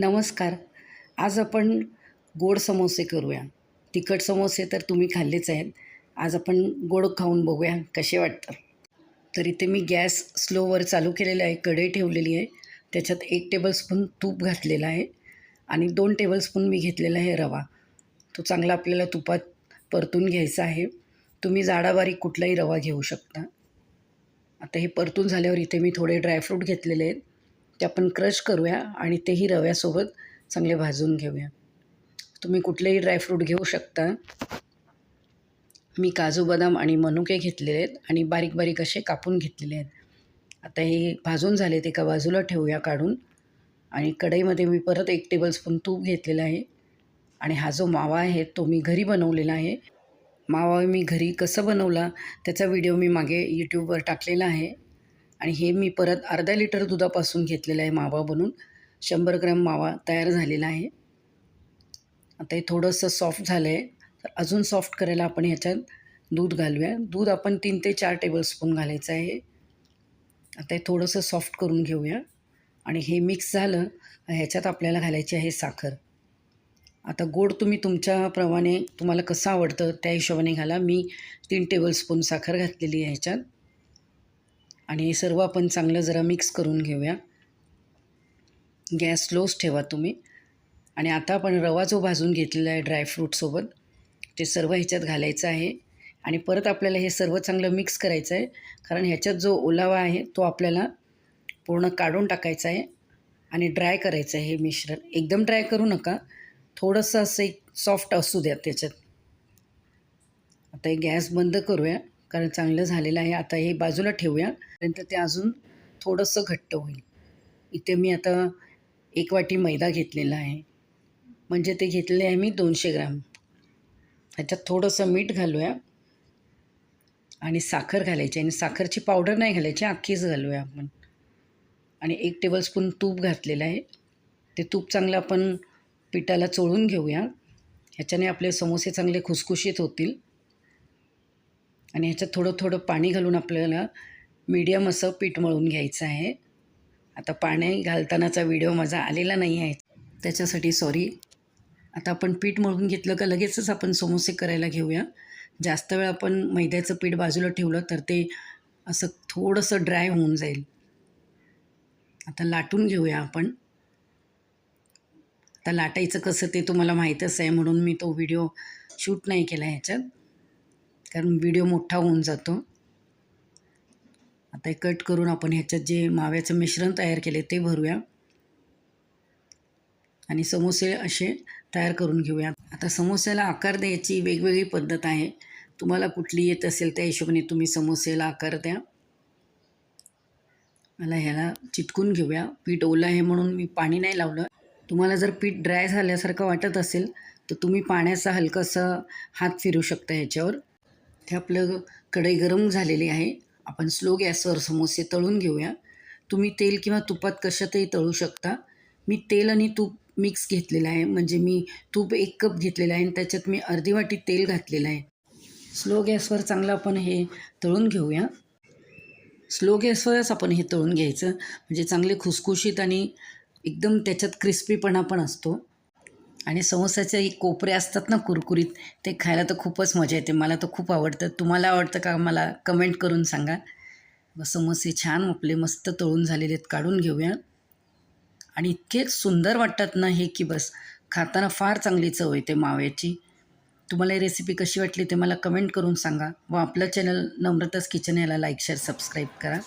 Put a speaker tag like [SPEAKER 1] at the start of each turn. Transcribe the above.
[SPEAKER 1] नमस्कार. आज आपण गोड समोसे करूया. तिखट समोसे तर तुम्ही खाल्लेच आहेत. आज आपण गोड खाऊन बघूया कसे वाटतं तर इथे मी गॅस स्लोवर चालू केलेला आहे. कढई ठेवलेली आहे. त्याच्यात एक टेबलस्पून तूप घातलेलं आहे. आणि दोन टेबलस्पून मी घेतलेला आहे रवा. तो चांगला आपल्याला तुपात परतून घ्यायचा आहे. तुम्ही जाडाबारीक कुठलाही रवा घेऊ शकता. आता हे परतून झाल्यावर इथे मी थोडे ड्रायफ्रूट घेतलेले आहेत. ते आपण क्रश करूया आणि तेही रव्यासोबत चांगले भाजून घेऊया. तुम्ही कुठलेही ड्रायफ्रूट घेऊ शकता. मी काजू बदाम आणि मनुके घेतलेले आहेत आणि बारीक बारीक असे कापून घेतलेले आहेत. आता हे भाजून झाले ते एका बाजूला ठेवूया काढून. आणि कढईमध्ये मी परत एक टेबलस्पून तूप घेतलेलं आहे. आणि हा जो मावा आहे तो मी घरी बनवलेला आहे. मावा मी घरी कसं बनवला त्याचा व्हिडिओ मी मागे यूट्यूबवर टाकलेला आहे. आणि हे मी परत अर्धा लिटर दुधापासून घेतलेलं आहे मावा बनून. शंभर ग्रॅम मावा तयार झालेला आहे. आता हे थोडंसं सॉफ्ट झालं आहे तर अजून सॉफ्ट करायला आपण ह्याच्यात दूध घालूया. दूध आपण तीन ते चार टेबलस्पून घालायचं आहे. आता हे थोडंसं सॉफ्ट करून घेऊया. आणि हे मिक्स झालं ह्याच्यात आपल्याला घालायची आहे साखर. आता गोड तुम्ही तुमच्याप्रमाणे तुम्हाला कसं आवडतं त्या हिशोबाने घाला. मी तीन टेबलस्पून साखर घातलेली आहे ह्याच्यात. आणि हे सर्व आपण चांगलं जरा मिक्स करून घेऊया. गॅस स्लोच ठेवा तुम्ही. आणि आता आपण रवा जो भाजून घेतलेला आहे ड्रायफ्रूटसोबत ते सर्व ह्याच्यात घालायचं आहे. आणि परत आपल्याला हे सर्व चांगलं मिक्स करायचं आहे. कारण ह्याच्यात जो ओलावा आहे तो आपल्याला पूर्ण काढून टाकायचा आहे. आणि ड्राय करायचं आहे हे मिश्रण. एकदम ड्राय करू नका. थोडंसं असं एक सॉफ्ट असू द्या त्याच्यात. आता हे गॅस बंद करूया. कारण चांगलं झालेलं आहे. आता हे बाजूला ठेवूया. नंतर ते अजून थोडंसं घट्ट होईल. इथे मी आता एक वाटी मैदा घेतलेला आहे. म्हणजे ते घेतलेले आहे मी दोनशे ग्राम. ह्याच्यात थोडंसं मीठ घालूया. आणि साखर घालायची आणि साखरची पावडर नाही घालायची अख्खीच घालूया आपण. आणि एक टेबलस्पून तूप घातलेलं आहे. ते तूप चांगलं आपण पिठाला चोळून घेऊया. ह्याच्याने आपले समोसे चांगले खुसखुशीत होतील. आणि ह्याच्यात थोडं थोडं पाणी घालून आपल्याला मीडियम असं पीठ मळून घ्यायचं आहे. आता पाणी घालतानाचा व्हिडिओ माझा आलेला नाही आहे. त्याच्यासाठी सॉरी आता आपण पीठ मळून घेतलं का लगेचच आपण समोसे करायला घेऊया. जास्त वेळ आपण मैद्याचं पीठ बाजूला ठेवलं तर ते असं थोडंसं ड्राय होऊन जाईल. आता लाटून घेऊया आपण. आता लाटायचं कसं ते तुम्हाला माहीतच आहे म्हणून मी तो व्हिडिओ शूट नाही केला ह्याच्यात. कारण व्हिडिओ मोठा होऊन जातो. आता कट करून आपण ह्याच्यात जे माव्याचं मिश्रण तयार केले ते भरूया. आणि समोसे असे तयार करून घेऊया. आता समोस्याला आकार द्यायची वेगवेगळी पद्धत आहे. तुम्हाला कुठली येत असेल त्या हिशोबाने तुम्ही समोसेला आकार द्या. मला ह्याला चिटकून घेऊया. पीठ ओलं आहे म्हणून मी पाणी नाही लावलं. तुम्हाला जर पीठ ड्राय झाल्यासारखं वाटत असेल तर तुम्ही पाण्याचा हलकासा हात फिरू शकता ह्याच्यावर. ते आपलं कढई गरम झालेली आहे. आपण स्लो गॅसवर समोसे तळून घेऊया. तुम्ही तेल किंवा तुपात कशातही तळू शकता. मी तेल आणि तूप मिक्स घेतलेलं आहे. म्हणजे मी तूप एक कप घेतलेलं आहे आणि त्याच्यात मी अर्धी वाटी तेल घातलेलं आहे. स्लो गॅसवर चांगलं आपण हे तळून घेऊया. स्लो गॅसवरच आपण हे तळून घ्यायचं. म्हणजे चांगले खुसखुशीत आणि एकदम त्याच्यात क्रिस्पीपणा पण असतो. आणि समोसाचे कोपरे असतात ना कुरकुरीत ते खायला तर खूपच मजा येते. मला तर खूप आवडतं. तुम्हाला आवडतं का मला कमेंट करून सांगा. समोसे छान आपले मस्त तळून झालेले आहेत काढून घेऊया. आणि इतके सुंदर वाटतात ना हे की बस खाताना फार चांगली चव येते माव्याची. तुम्हाला ही रेसिपी कशी वाटली ते मला कमेंट करून सांगा. व आपलं चॅनल नम्रताच किचन याला लाईक शेअर सबस्क्राईब करा.